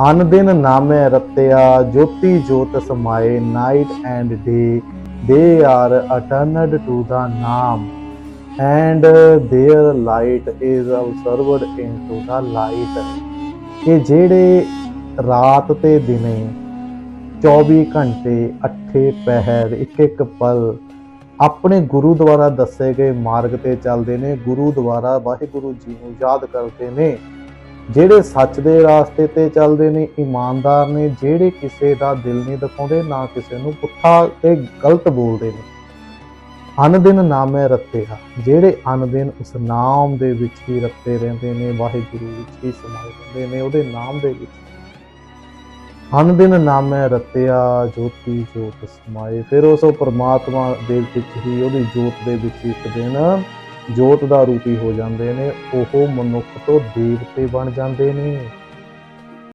ਅਨ ਦਿਨ ਨਾਮੈ ਰਤਿਆ ਜੋਤੀ ਜੋਤ ਸਮਾਏ night and day they are attuned to the Naam and there light is observed into the light ਕਿ ਜਿਹੜੇ ਰਾਤ ਤੇ ਦਿਨੇ 24 ਘੰਟੇ ਅੱਠੇ ਪਹਿਰ ਇੱਕ ਇੱਕ ਪਲ ਆਪਣੇ ਗੁਰੂ ਦੁਆਰਾ ਦੱਸੇ ਗਏ ਮਾਰਗ ਤੇ ਚੱਲਦੇ ਨੇ ਗੁਰੂ ਦੁਆਰਾ ਵਾਹਿਗੁਰੂ ਜੀ ਨੂੰ ਯਾਦ ਕਰਦੇ ਨੇ ਜਿਹੜੇ ਸੱਚ ਦੇ ਰਾਸਤੇ ਤੇ ਚੱਲਦੇ ਨੇ, ਇਮਾਨਦਾਰ ਨੇ, ਜਿਹੜੇ ਕਿਸੇ ਦਾ ਦਿਲ ਨਹੀਂ ਦਿਖਾਉਂਦੇ, ਨਾ ਕਿਸੇ ਨੂੰ ਪੁੱਠਾ ਤੇ ਗਲਤ ਬੋਲਦੇ ਨੇ। ਅਨ ਦਿਨ ਨਾਮੇ ਰੱਤਿਆ, ਜਿਹੜੇ ਅਨ ਦਿਨ ਉਸ ਨਾਮ ਦੇ ਵਿੱਚ ਹੀ ਰੱਤੇ ਰਹਿੰਦੇ ਨੇ, ਵਾਹਿਗੁਰੂ ਵਿੱਚ ਹੀ ਸਮਾਏ ਰਹਿੰਦੇ ਨੇ, ਉਹਦੇ ਨਾਮ ਦੇ ਵਿੱਚ। ਅਨ ਦਿਨ ਨਾਮੇ ਰੱਤਿਆ, ਜੋਤੀ ਜੋਤ ਸਮਾਏ, ਫਿਰ ਉਸ ਪਰਮਾਤਮਾ ਦੇ ਵਿੱਚ ਹੀ, ਉਹਦੀ ਜੋਤ ਦੇ ਵਿੱਚ ਇੱਕ ਦਿਨ ਜੋਤ ਦਾ ਰੂਪੀ ਹੋ ਜਾਂਦੇ ਨੇ ਉਹ ਮਨੁੱਖ ਤੋਂ ਦੇਵਤੇ ਬਣ ਜਾਂਦੇ ਨੇ।